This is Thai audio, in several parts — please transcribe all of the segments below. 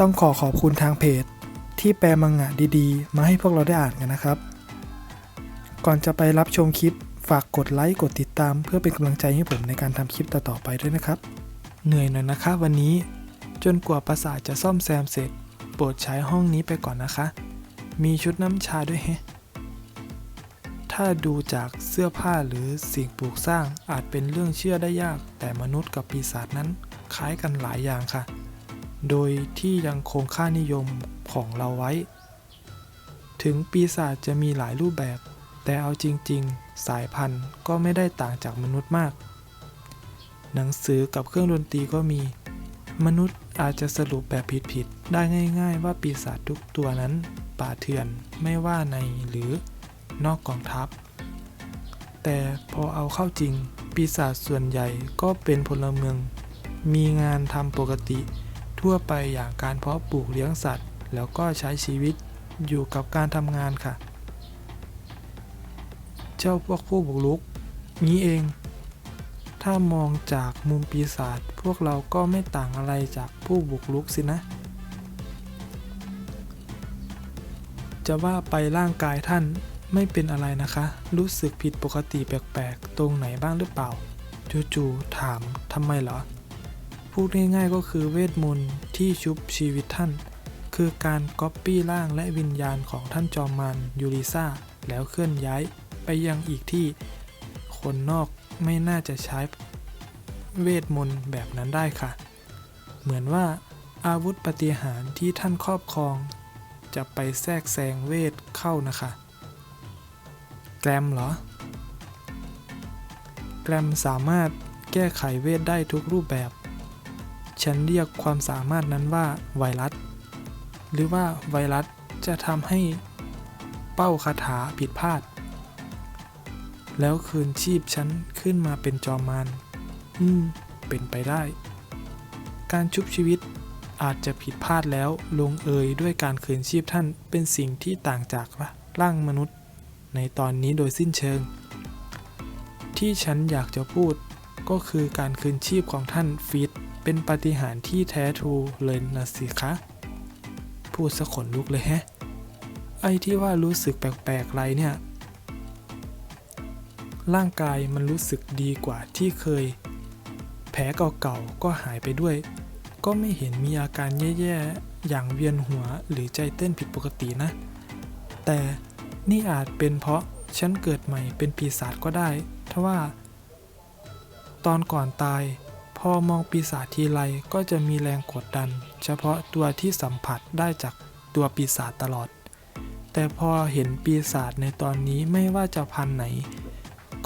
ต้องขอขอบคุณทางเพจ ที่แปลมังงะดีๆ มาให้พวกเราได้อ่านกันนะครับ ก่อนจะไปรับชมคลิปฝากกดไลค์กดติดตามเพื่อเป็นกำลังใจให้ผมในการทำคลิปต่อๆไปด้วยนะครับ เหนื่อยหน่อยนะคะวันนี้จนกว่าประสาทจะซ่อมแซมเสร็จ โปรดใช้ห้องนี้ไปก่อนนะคะ มีชุดน้ำชาด้วยแฮะถ้าดูจากเสื้อผ้าหรือสิ่งปลูกสร้างอาจเป็นเรื่องเชื่อได้ยาก แต่มนุษย์กับปีศาจนั้นคล้ายกันหลายอย่างค่ะ โดยที่ยังคงค่านิยมของเราไว้ ถึงปีศาจจะมีหลายรูปแบบ แต่เอาจริง ๆ สายพันธุ์ก็ไม่ได้ต่างจากมนุษย์มาก หนังสือกับเครื่องดนตรีก็มี มนุษย์อาจจะสรุปแบบผิดๆได้ง่าย ๆ ว่าปีศาจทุกตัวนั้น ป่าเถื่อนไม่ว่าในหรือนอกกองทัพ แต่พอเอาเข้าจริง ปีศาจส่วนใหญ่ก็เป็นพลเมือง มีงานทำปกติ ทั่วไปอย่างการเพาะปลูกเลี้ยงสัตว์ แล้วก็ใช้ชีวิตอยู่กับการทำงานค่ะ เจ้าพวกผู้บุกรุก นี้เอง ถ้ามองจากมุมปีศาจพวกเราก็ไม่ต่างอะไรจากผู้บุกรุกสินะ จะว่าไปร่างกายท่านไม่เป็นอะไรนะคะ รู้สึกผิดปกติแปลกๆ ตรงไหนบ้างหรือเปล่า จู่ๆถามทำไมเหรอ พูดง่ายๆก็คือเวทมนต์ที่ชุบชีวิตท่าน คือการก๊อปปี้ร่างและวิญญาณของท่านจอมมารยูริซาแล้วเคลื่อนย้ายไปยังอีกที่คนนอกไม่น่าจะใช้เวทมนต์แบบนั้นได้ค่ะ เหมือนว่าอาวุธปฏิหารที่ท่านครอบครอง จะไปแทรกแซงเวทเข้านะคะ แกรมเหรอ แกรมสามารถแก้ไขเวทได้ทุกรูปแบบ ฉันเรียกความสามารถนั้นว่าไวรัส หรือว่าไวรัสจะทำให้เป้าคาถาผิดพลาด แล้วคืนชีพฉันขึ้นมาเป็นจอมมารอืม เป็นไปได้ การชุบชีวิตอาจจะผิดพลาดแล้วลงเอยด้วยการคืนชีพท่านเป็นสิ่งที่ต่างจากร่างมนุษย์ ในตอนนี้โดยสิ้นเชิง ที่ฉันอยากจะพูดก็คือการคืนชีพของท่านฟิต เป็นปาฏิหาริย์ที่แท้ทรูเลยนะสิคะ พูดสะขนลุกเลยแฮะ ไอ้ที่ว่ารู้สึกแปลกๆไรเนี่ย ร่างกายมันรู้สึกดีกว่าที่เคย แผลเก่าๆก็หายไปด้วย ก็ไม่เห็นมีอาการแย่ๆ อย่างเวียนหัวหรือใจเต้นผิดปกตินะ แต่นี่อาจเป็นเพราะฉันเกิดใหม่เป็นปีศาจก็ได้ ทว่า ตอนก่อนตาย อมองปีศาจทีไรก็จะมีแรงกดดัน เฉพาะตัวที่สัมผัสได้จากตัวปีศาจตลอด แต่พอเห็นปีศาจในตอนนี้ไม่ว่าจะพันไหน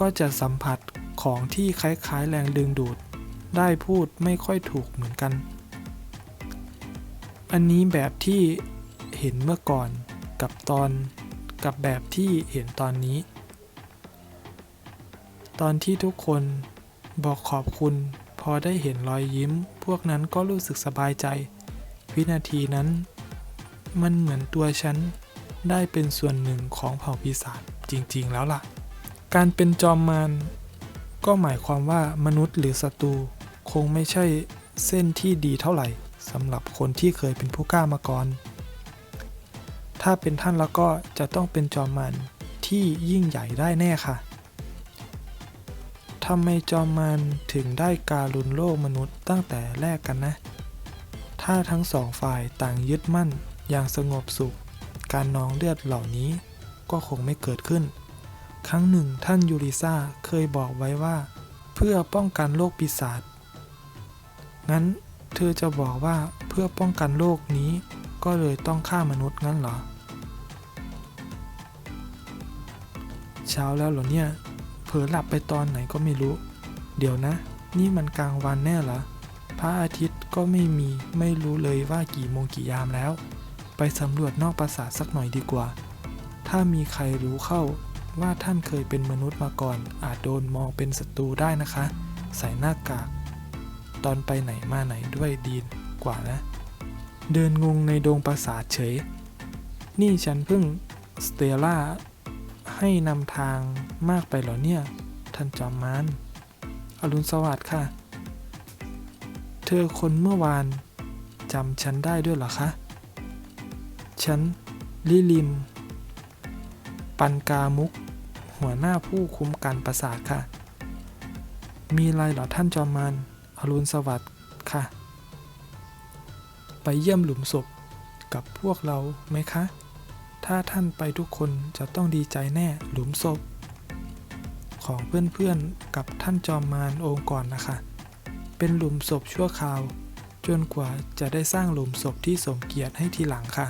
ก็จะสัมผัสของที่คล้ายๆแรงดึงดูด ได้พูดไม่ค่อยถูกเหมือนกัน อันนี้แบบที่เห็นเมื่อก่อนกับตอนกับแบบที่เห็นตอนนี้ ตอนที่ทุกคนบอกขอบคุณ อได้เห็นรอยยิ้ม พวกนั้นก็รู้สึกสบายใจ วินาทีนั้น มันเหมือนตัวฉัน ได้เป็นส่วนหนึ่งของเผ่าปีศาจจริงๆแล้วล่ะ การเป็นจอมมารก็หมายความว่ามนุษย์หรือศัตรูคงไม่ใช่เส้นที่ดีเท่าไหร่สำหรับคนที่เคยเป็นผู้กล้ามาก่อน ถ้าเป็นท่านแล้วก็จะต้องเป็นจอมมารที่ยิ่งใหญ่ได้แน่ค่ะ ทำไมจอมมารถึงได้การุณโลกมนุษย์ตั้งแต่แรกกันนะ ถ้าทั้งสองฝ่ายต่างยึดมั่นอย่างสงบสุข การนองเลือดเหล่านี้ก็คงไม่เกิดขึ้น ครั้งหนึ่งท่านยูริซาเคยบอกไว้ว่า เพื่อป้องกันโรคปีศาจ งั้นเธอจะบอกว่าเพื่อป้องกันโรคนี้ก็เลยต้องฆ่ามนุษย์งั้นเหรอ เช้าแล้วเหรอเนี่ย เผลอหลับไปตอนไหนก็ไม่รู้ เดี๋ยวนะ นี่มันกลางวันแน่เหรอพระอาทิตย์ก็ไม่มีไม่รู้เลยว่ากี่โมงกี่ยามแล้ว ไปสำรวจนอกปราสาทสักหน่อยดีกว่า ถ้ามีใครรู้เข้าว่าท่านเคยเป็นมนุษย์มาก่อน อาจโดนมองเป็นศัตรูได้นะคะ ใส่หน้ากาก ตอนไปไหนมาไหนด้วยดีกว่านะ เดินงงในดงปราสาทเฉย นี่ฉันเพิ่งสเตล่า ให้นำทางมากไปเหรอเนี่ย ท่านจอมมานอรุณสวัสดิ์ค่ะ เธอคนเมื่อวานจำฉันได้ด้วยเหรอคะ ฉัน ลิลินปันกามุก หัวหน้าผู้คุมการประสาทค่ะ มีอะไรเหรอท่านจอมมานอรุณสวัสดิ์ค่ะ ไปเยี่ยมหลุมศพกับพวกเราไหมคะ ถ้าท่านไปทุกคนจะต้องดีใจแน่หลุมศพ ของเพื่อนๆกับท่านจอมมารองค์ก่อนนะคะ เป็นหลุมศพชั่วคราว จนกว่าจะได้สร้างหลุมศพที่สมเกียรติให้ทีหลังค่ะ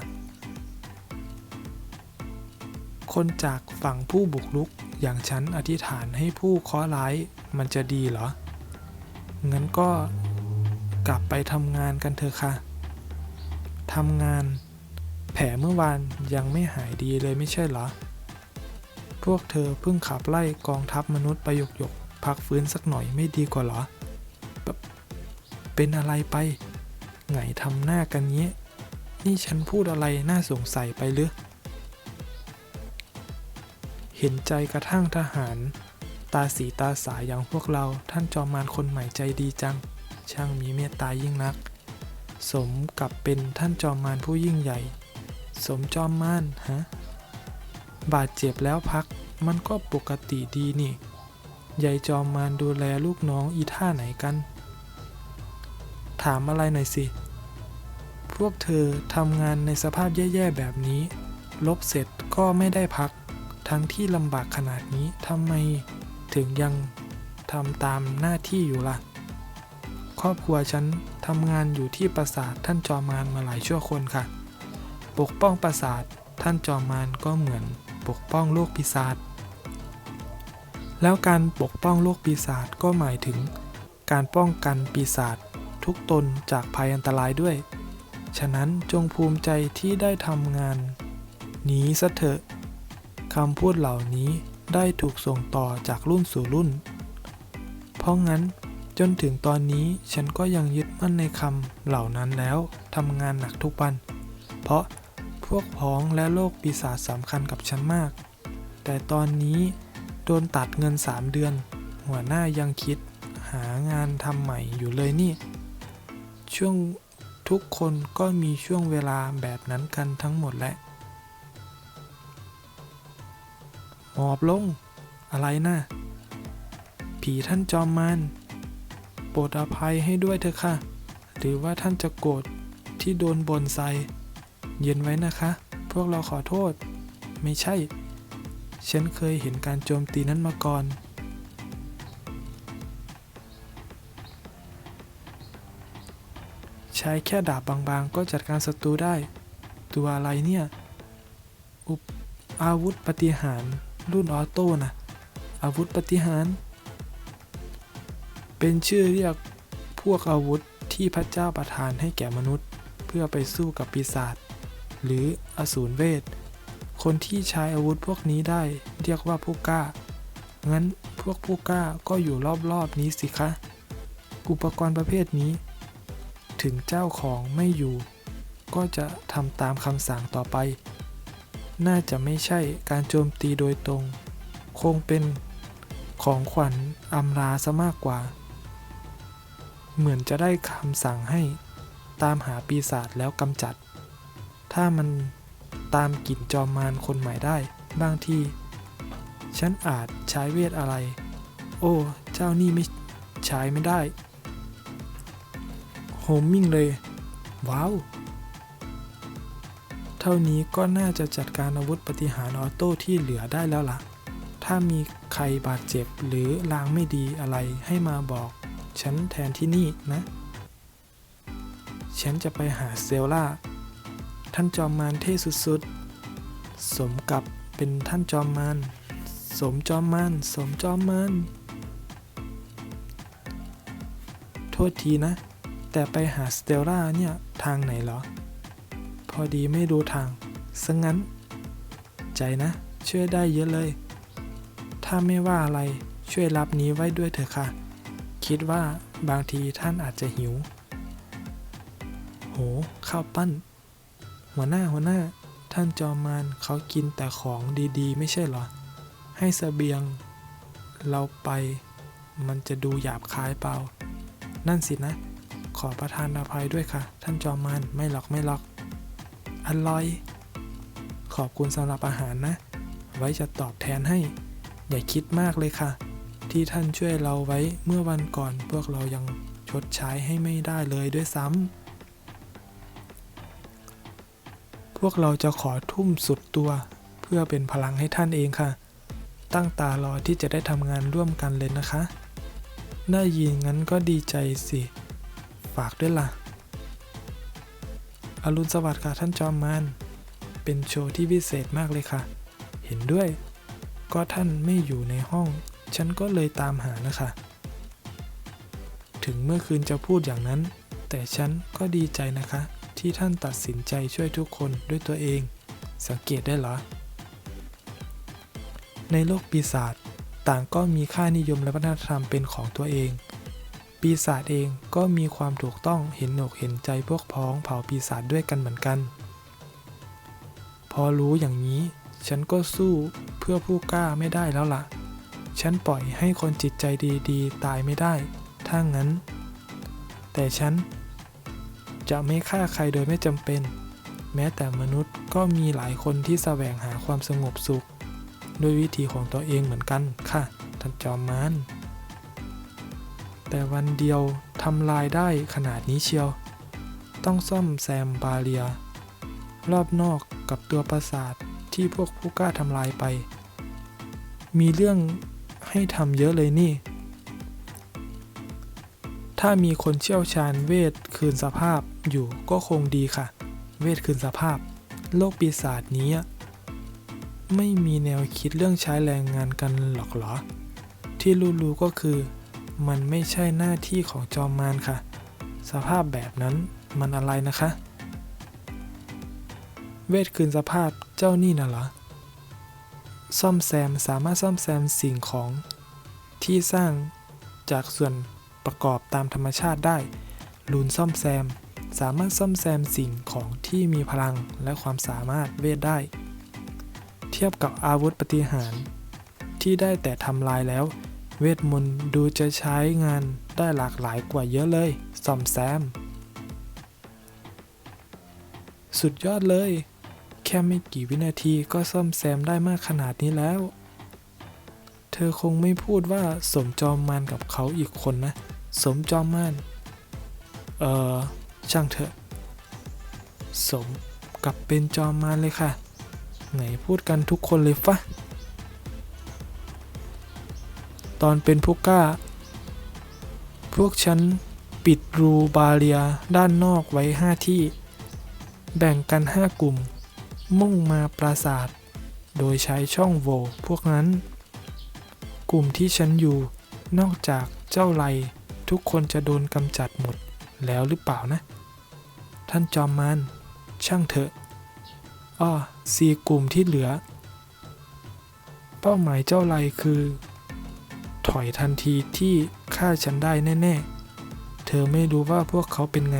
คนจากฝั่งผู้บุกรุกอย่างฉันอธิษฐานให้ผู้เคราะห์ร้ายมันจะดีเหรอ งั้นก็กลับไปทำงานกันเถอะค่ะทำงาน ผลเมื่อวานยังไม่หายดีเลยไม่ใช่เหรอ พวกเธอเพิ่งขับไล่กองทัพมนุษย์ไปหยกหยกพักฟื้นสักหน่อยไม่ดีกว่าเหรอ เปเป็นอะไรไป ไงทำหน้ากันเงี้ยนี่ฉันพูดอะไรน่าสงสัยไปหรือ เห็นใจกระทั่งทหาร ตาสีตาสายอย่างพวกเราท่านจอมมารคนใหม่ใจดีจัง ช่างมีเมตตายิ่งนัก สมกับเป็นท่านจอมมารผู้ยิ่งใหญ่ สมจอมมารฮะ บาดเจ็บแล้วพัก มันก็ปกติดีนี่ ยายจอมมารดูแลลูกน้องอีท่าไหนกัน ถามอะไรหน่อยสิ พวกเธอทำงานในสภาพแย่ๆแบบนี้ ลบเสร็จก็ไม่ได้พัก ทั้งที่ลำบากขนาดนี้ทำไมถึงยังทำตามหน้าที่อยู่ล่ะ ครอบครัวฉันทำงานอยู่ที่ปราสาทท่านจอมมารมาหลายชั่วคนค่ะ ปกป้องปราสาท ท่านจอมมารก็เหมือนปกป้องโลกปีศาจ แล้วการปกป้องโลกปีศาจก็หมายถึง การป้องกันปีศาจทุกตนจากภัยอันตรายด้วย ฉะนั้นจงภูมิใจที่ได้ทำงาน นี้ซะเถอะคำพูดเหล่านี้ได้ถูกส่งต่อจากรุ่นสู่รุ่น เพราะงั้นจนถึงตอนนี้ฉันก็ยังยึดมั่นในคำเหล่านั้นแล้วทำงานหนักทุกวัน เพราะ พวกพ้องและโลกปีศาจสำคัญกับฉันมาก แต่ตอนนี้โดนตัดเงิน 3 เดือน หัวหน้ายังคิดหางานทำใหม่อยู่เลยนี่ ช่วงทุกคนก็มีช่วงเวลาแบบนั้นกันทั้งหมดแหละ หมอบลง อะไรนะ่ะ ผีท่านจอมมารโปรดอภัยให้ด้วยเถอะค่ะ หรือว่าท่านจะโกรธที่โดนบนใส่ เย็นไว้นะคะ พวกเราขอโทษ ไม่ใช่ ฉันเคยเห็นการโจมตีนั้นมาก่อน ใช้แค่ดาบบางๆ ก็จัดการศัตรูได้ ตัวอะไรเนี่ย อุปอาวุธปฏิหารรุ่นออโต้นะอาวุธปฏิหาร เป็นชื่อเรียกพวกอาวุธที่พระเจ้าประทานให้แก่มนุษย์ เพื่อไปสู้กับปีศาจ หรืออสูรเวท คนที่ใช้อาวุธพวกนี้ได้เรียกว่าผู้กล้า งั้นพวกผู้กล้าก็อยู่รอบๆนี้สิคะ อุปกรณ์ประเภทนี้ ถึงเจ้าของไม่อยู่ ก็จะทำตามคำสั่งต่อไป น่าจะไม่ใช่การโจมตีโดยตรง คงเป็นของขวัญอำลาซะมากกว่า เหมือนจะได้คำสั่งให้ตามหาปีศาจแล้วกำจัด ถ้ามันตามกลิ่นจอมมารคนใหม่ได้ บางที ฉันอาจใช้เวทอะไร โอ้ เจ้านี่ไม่ใช้ไม่ได้โฮมมิ่งเลย ว้าว เท่านี้ก็น่าจะจัดการอาวุธปฏิหารออโต้ที่เหลือได้แล้วล่ะ ถ้ามีใครบาดเจ็บหรือลางไม่ดีอะไรให้มาบอก ฉันแทนที่นี่นะ ฉันจะไปหาเซลล่า ท่านจอมมารเท่สุดๆ สมกับเป็นท่านจอมมารสมจอมมารสมจอมมารโทษทีนะ แต่ไปหาสเตลล่าเนี่ย ทางไหนเหรอ พอดีไม่รู้ทางซะงั้น ใจนะ ช่วยได้เยอะเลย ถ้าไม่ว่าอะไรช่วยรับนี้ไว้ด้วยเถอะค่ะ คิดว่าบางทีท่านอาจจะหิว โห ข้าวปั้น หัวหน้าหัวหน้า ท่านจอมมารเขากินแต่ของดีๆ ไม่ใช่หรอ ให้เสบียงเราไปมันจะดูหยาบคายเปล่า นั่นสินะ ขอประทานอภัยด้วยค่ะ ท่านจอมมันไม่หรอกไม่หรอก อร่อย ขอบคุณสำหรับอาหารนะ ไว้จะตอบแทนให้ อย่าคิดมากเลยค่ะ ที่ท่านช่วยเราไว้เมื่อวันก่อนพวกเรายังชดใช้ให้ไม่ได้เลยด้วยซ้ำ พวกเราจะขอทุ่มสุดตัว เพื่อเป็นพลังให้ท่านเองค่ะ ตั้งตารอที่จะได้ทำงานร่วมกันเลยนะคะ ได้ยินงั้นก็ดีใจสิ ฝากด้วยล่ะ อรุณสวัสดิ์ค่ะท่านจอมมานเป็นโชว์ที่พิเศษมากเลยค่ะ เห็นด้วย ก็ท่านไม่อยู่ในห้อง ฉันก็เลยตามหานะคะ ถึงเมื่อคืนจะพูดอย่างนั้น แต่ฉันก็ดีใจนะคะ ที่ท่านตัดสินใจช่วยทุกคนด้วยตัวเอง สังเกตได้เหรอ ในโลกปีศาจต่างก็มีค่านิยมและวัฒนธรรมเป็นของตัวเอง ปีศาจเองก็มีความถูกต้องเห็นอกเห็นใจพวกพ้องเผ่าปีศาจด้วยกันเหมือนกัน พอรู้อย่างนี้ ฉันก็สู้เพื่อผู้กล้าไม่ได้แล้วล่ะ ฉันปล่อยให้คนจิตใจดีๆ ตายไม่ได้ ถ้างั้น แต่ฉัน จะไม่ฆ่าใครโดยไม่จำเป็น แม้แต่มนุษย์ก็มีหลายคนที่แสวงหาความสงบสุข ด้วยวิธีของตัวเองเหมือนกันค่ะท่านจอมมานแต่วันเดียวทำลายได้ขนาดนี้เชียว ต้องซ่อมแซมบาเรีย รอบนอกกับตัวปราสาทที่พวกผู้กล้าทำลายไป มีเรื่องให้ทำเยอะเลยนี่ ถ้ามีคนเชี่ยวชาญเวทคืนสภาพอยู่ก็คงดีค่ะ เวทคืนสภาพ โลกปีศาจนี้ไม่มีแนวคิดเรื่องใช้แรงงานกันหรอกเหรอ ที่รู้ๆก็คือ มันไม่ใช่หน้าที่ของจอมมารค่ะ สภาพแบบนั้นมันอะไรนะคะ เวทคืนสภาพเจ้านี่น่ะเหรอ ซ่อมแซมสามารถซ่อมแซมสิ่งของที่สร้างจากส่วน ประกอบตามธรรมชาติได้ ลูนซ่อมแซม สามารถซ่อมแซมสิ่งของที่มีพลังและความสามารถเวทได้ เทียบกับอาวุธปฏิหาร ที่ได้แต่ทำลายแล้ว เวทมนต์ดูจะใช้งานได้หลากหลายกว่าเยอะเลย ซ่อมแซม สุดยอดเลย แค่ไม่กี่วินาทีก็ซ่อมแซมได้มากขนาดนี้แล้วเธอคงไม่พูดว่าสมจอมมานกับเขาอีกคนนะ สมจอมมานเออช่างเถอะ สมกับเป็นจอมมารเลยค่ะ ไหนพูดกันทุกคนเลยฟะ ตอนเป็นผู้กล้า พวกฉันปิดรูบาเรียด้านนอกไว้ห้าที่ แบ่งกันห้ากลุ่ม มุ่งมาปราสาทโดยใช้ช่องโหว่พวกนั้น กลุ่มที่ฉันอยู่นอกจากเจ้าไล ทุกคนจะโดนกำจัดหมดแล้วหรือเปล่านะ ท่านจอมมานช่างเถอะอ้อสี่กลุ่มที่เหลือ เป้าหมายเจ้าไลคือ ถอยทันทีที่ฆ่าฉันได้แน่ ๆ เธอไม่รู้ว่าพวกเขาเป็นไง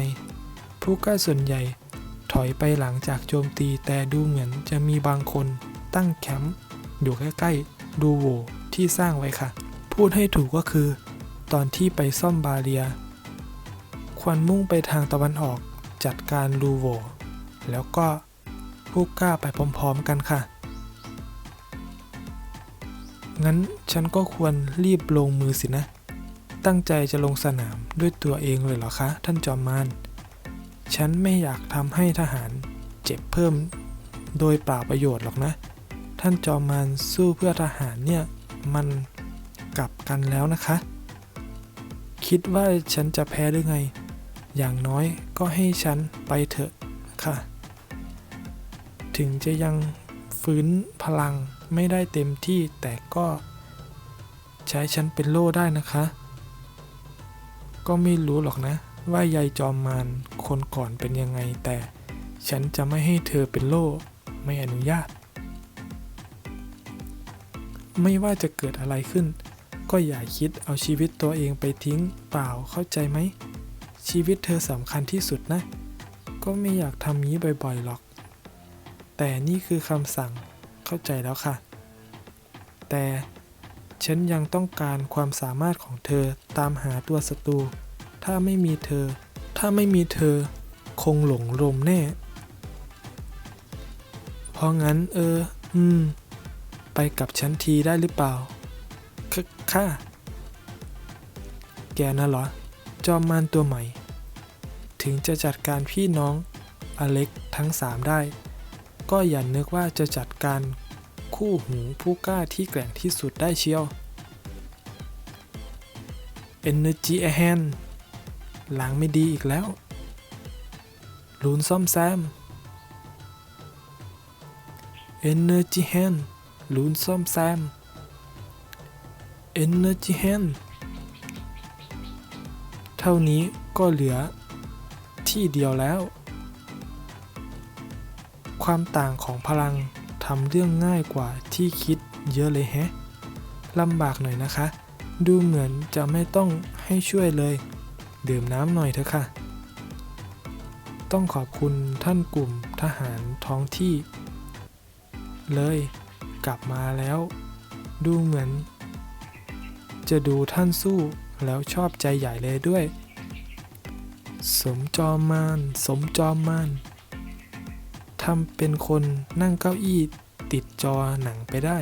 ผู้กล้าส่วนใหญ่ถอยไปหลังจากโจมตีแต่ดูเหมือนจะมีบางคนตั้งแคมป์อยู่ใกล้ๆดูโวที่สร้างไว้ค่ะ พูดให้ถูกก็คือ ตอนที่ไปซ่อมบาเรีย ควรมุ่งไปทางตะวันออกจัดการลูโว แล้วก็ผู้กล้าไปพร้อมๆกันค่ะ งั้นฉันก็ควรรีบลงมือสินะ ตั้งใจจะลงสนามด้วยตัวเองเลยเหรอคะ ท่านจอมมาน ฉันไม่อยากทำให้ทหารเจ็บเพิ่มโดยเปล่าประโยชน์หรอกนะ ท่านจอมมานสู้เพื่อทหารเนี่ย มันกลับกันแล้วนะคะ คิดว่าฉันจะแพ้หรือไง อย่างน้อยก็ให้ฉันไปเถอะค่ะ ถึงจะยังฟื้นพลังไม่ได้เต็มที่แต่ก็ใช้ฉันเป็นโล่ได้นะคะ ก็ไม่รู้หรอกนะ ว่ายายจอมมารคนก่อนเป็นยังไง แต่ฉันจะไม่ให้เธอเป็นโล่ไม่อนุญาต ไม่ว่าจะเกิดอะไรขึ้น ก็อย่าคิดเอาชีวิตตัวเองไปทิ้งเปล่าเข้าใจไหม ชีวิตเธอสำคัญที่สุดนะ ก็ไม่อยากทำนี้บ่อยๆหรอก แต่นี่คือคำสั่งเข้าใจแล้วค่ะ แต่ฉันยังต้องการความสามารถของเธอตามหาตัวศัตรู ถ้าไม่มีเธอ ถ้าไม่มีเธอ คงหลงลมแน่ เพราะงั้นเออ อืม ไปกับฉันทีได้หรือเปล่า ค่ะ แกน่ะเหรอ จอมมารตัวใหม่ ถึงจะจัดการพี่น้องอเล็กทั้งสามได้ ก็อย่านึกว่าจะจัดการคู่หูผู้กล้าที่แกร่งที่สุดได้เชียว Energy Hand ล้างไม่ดีอีกแล้ว ลูนซ่อมแซม Energy Hand ลูนซ่อมแซม Energy Hand เท่านี้ก็เหลือที่เดียวแล้ว ความต่างของพลังทำเรื่องง่ายกว่าที่คิดเยอะเลยแฮะลำบากหน่อยนะคะ ดูเหมือนจะไม่ต้องให้ช่วยเลย ดื่มน้ำหน่อยเถอะค่ะ ต้องขอบคุณท่านกลุ่มทหารท้องที่ เลย กลับมาแล้ว ดูเหมือน จะดูท่านสู้แล้วชอบใจใหญ่เลยด้วย สมจอมมานสมจอมมานทำเป็นคนนั่งเก้าอี้ติดจอหนังไปได้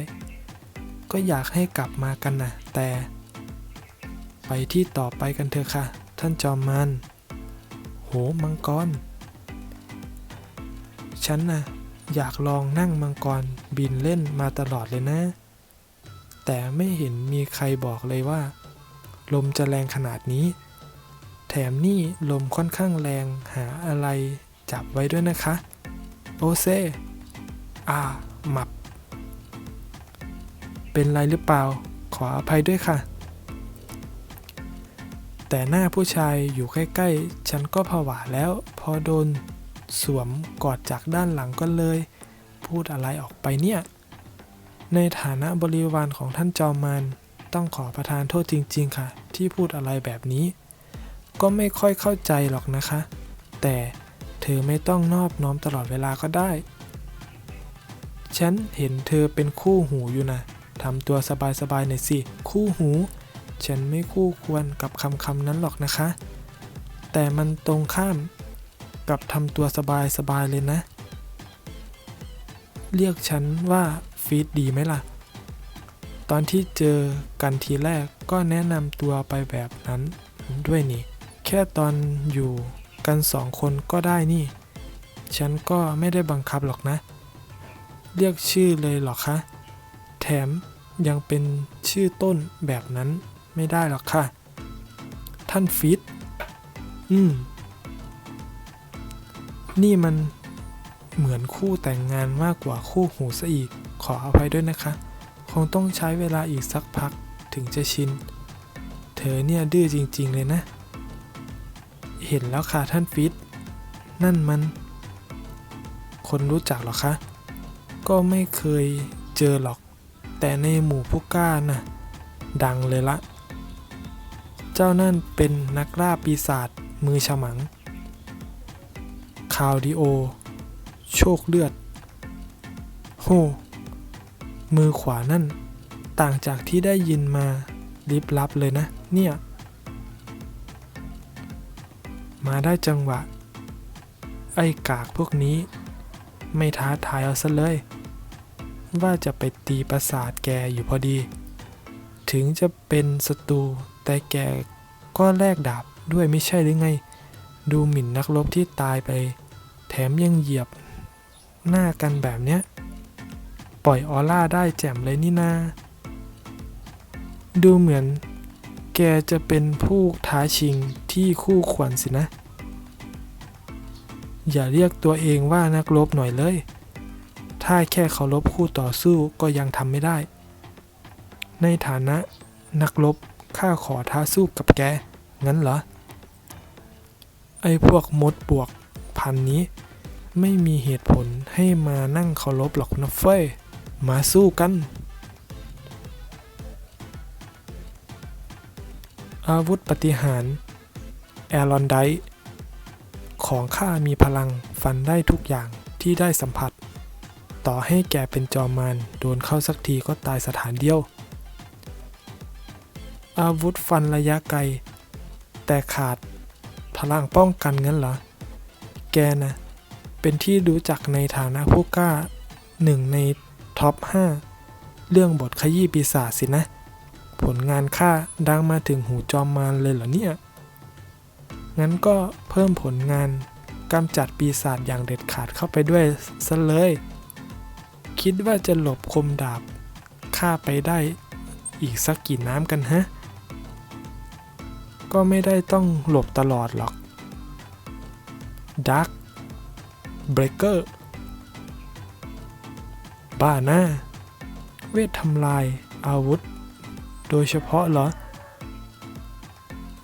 ก็อยากให้กลับมากันนะแต่ ไปที่ต่อไปกันเถอะค่ะ ท่านจอมมานโหมังกร ฉันน่ะอยากลองนั่งมังกรบินเล่นมาตลอดเลยนะ แต่ไม่เห็นมีใครบอกเลยว่า ลมจะแรงขนาดนี้ แถมนี่ลมค่อนข้างแรงหาอะไรจับไว้ด้วยนะคะ โอเซอาหมับ เป็นไรหรือเปล่า ขออภัยด้วยค่ะ แต่หน้าผู้ชายอยู่ใกล้ๆ ฉันก็ผวาแล้ว พอโดนสวมกอดจากด้านหลังก็เลย พูดอะไรออกไปเนี่ย ในฐานะบริวารของท่านจอมมารต้องขอประทานโทษจริง ๆ ค่ะ ที่พูดอะไรแบบนี้ ก็ไม่ค่อยเข้าใจหรอกนะคะ แต่เธอไม่ต้องนอบน้อมตลอดเวลาก็ได้ ฉันเห็นเธอเป็นคู่หูอยู่นะทำตัวสบายๆหน่อยสิ คู่หู ฉันไม่คู่ควรกับคำคำนั้นหรอกนะคะ แต่มันตรงข้ามกับทำตัวสบายๆเลยนะ เรียกฉันว่า ฟีดดีไหมล่ะ ตอนที่เจอกันทีแรกก็แนะนำตัวไปแบบนั้นด้วยนี่ แค่ตอนอยู่กันสองคนก็ได้นี่ ฉันก็ไม่ได้บังคับหรอกนะ เรียกชื่อเลยหรอคะ แถมยังเป็นชื่อต้นแบบนั้นไม่ได้หรอกค่ะ ท่านฟิตอืม นี่มันเหมือนคู่แต่งงานมากกว่าคู่หูซะอีก ขออภัยด้วยนะคะ คงต้องใช้เวลาอีกสักพักถึงจะชิน เธอเนี่ยดื้อจริง ๆ เลยนะ เห็นแล้วค่ะท่านฟิต นั่นมัน คนรู้จักหรอคะ ก็ไม่เคยเจอหรอก แต่ในหมู่ผู้กล้าน่ะ ดังเลยละ เจ้านั่นเป็นนักล่าปีศาจมือฉมัง คาวดิโอ โชคเลือด โห มือขวานั่น ต่างจากที่ได้ยินมาลิบลับเลยนะ เนี่ย มาได้จังหวะ ไอ้กากพวกนี้ ไม่ท้าทายเอาซะเลย ว่าจะไปตีประสาทแกอยู่พอดี ถึงจะเป็นศัตรูแต่แกก็แลกดาบด้วยไม่ใช่หรือไง ดูหมิ่นนักรบที่ตายไป แถมยังเหยียบหน้ากันแบบเนี้ย ปล่อยออร่าได้แจ่มเลยนี่นา ดูเหมือน แกจะเป็นผู้ท้าชิงที่คู่ควรสินะ อย่าเรียกตัวเองว่านักรบหน่อยเลย ถ้าแค่เคารพคู่ต่อสู้ก็ยังทำไม่ได้ ในฐานะนักรบข้าขอท้าสู้กับแก งั้นเหรอ ไอ้พวกมดบวกพันนี้ ไม่มีเหตุผลให้มานั่งเคารพหรอกนะเฟ้ย มาสู้กัน อาวุธปฏิหาร แอรอนไดของข้ามีพลังฟันได้ทุกอย่างที่ได้สัมผัส ต่อให้แกเป็นจอมมารโดนเข้าสักทีก็ตายสถานเดียว อาวุธฟันระยะไกล แต่ขาดพลังป้องกันงั้นเหรอ แกนะ เป็นที่รู้จักในฐานะผู้กล้าหนึ่งใน ท็อป 5 เรื่องบทขยี้ปีศาจสินะ ผลงานข้าดังมาถึงหูจอมมารเลยเหรอเนี่ย งั้นก็เพิ่มผลงานกำจัดปีศาจอย่างเด็ดขาดเข้าไปด้วยซะเลย คิดว่าจะหลบคมดาบข้าไปได้อีกสักกี่น้ำกันฮะ ก็ไม่ได้ต้องหลบตลอดหรอก Dark Breaker บ้าหน้า เวททำลายอาวุธ โดยเฉพาะเหรอ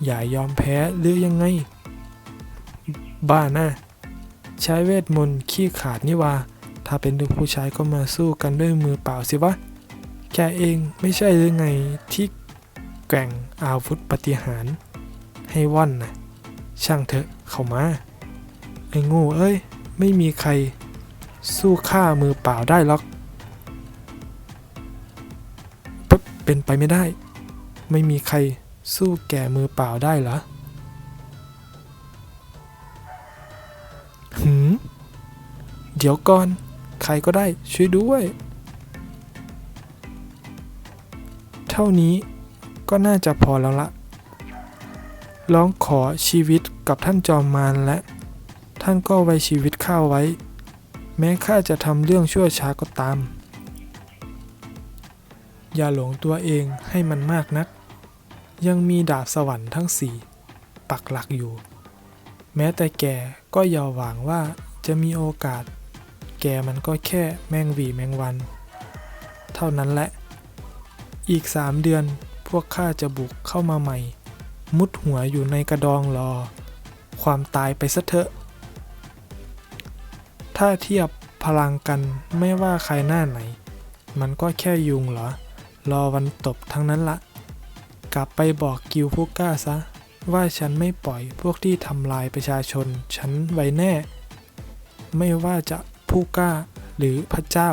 อย่ายอมแพ้หรือยังไง บ้าหน้า ใช้เวทมนต์ขี้ขาดนี่ว่า ถ้าเป็นลูกผู้ชายก็มาสู้กันด้วยมือเปล่าสิวะ แกเองไม่ใช่หรือไงที่แกร่งอาวุธปฏิหารให้ว่อนนะช่างเถอะเข้ามา ไอ้โงูเอ้ย ไม่มีใครสู้ข้ามือเปล่าได้หรอก เป็นไปไม่ได้ ไม่มีใครสู้แก่มือเปล่าได้เหรอหืมเดี๋ยวก่อน ใครก็ได้ช่วยด้วย เท่านี้ก็น่าจะพอแล้วละร้องขอชีวิตกับท่านจอมมารและ ท่านก็ไว้ชีวิตข้าไว้ แม้ข้าจะทำเรื่องชั่วช้าก็ตาม อย่าหลงตัวเองให้มันมากนัก ยังมีดาบสวรรค์ทั้งสี่ปักหลักอยู่ แม้แต่แกก็อย่าหวังว่าจะมีโอกาส แกมันก็แค่แมงวีแมงวัน เท่านั้นแหละ อีกสามเดือนพวกข้าจะบุกเข้ามาใหม่ มุดหัวอยู่ในกระดองรอ ความตายไปซะเถอะ ถ้าเทียบพลังกันไม่ว่าใครหน้าไหน มันก็แค่ยุงเหรอ รอวันตบทั้งนั้นละกลับไปบอกกิวผู้กล้าซะ ว่าฉันไม่ปล่อยพวกที่ทำลายประชาชน ฉันไว้แน่ ไม่ว่าจะผู้กล้าหรือพระเจ้า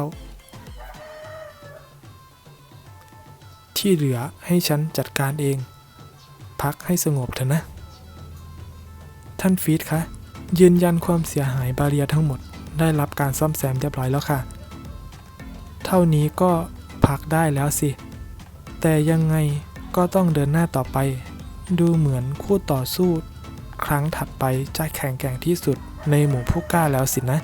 ที่เหลือให้ฉันจัดการเอง พักให้สงบเถอะนะ ท่านฟีดคะยืนยันความเสียหายบาเรียทั้งหมดได้รับการซ่อมแซมเรียบร้อยแล้วค่ะ เท่านี้ก็ พักได้แล้วสิ แต่ยังไงก็ต้องเดินหน้าต่อไป ดูเหมือนคู่ต่อสู้ ครั้งถัดไปจะแข็งแกร่งที่สุดในหมู่ผู้กล้าแล้วสินะ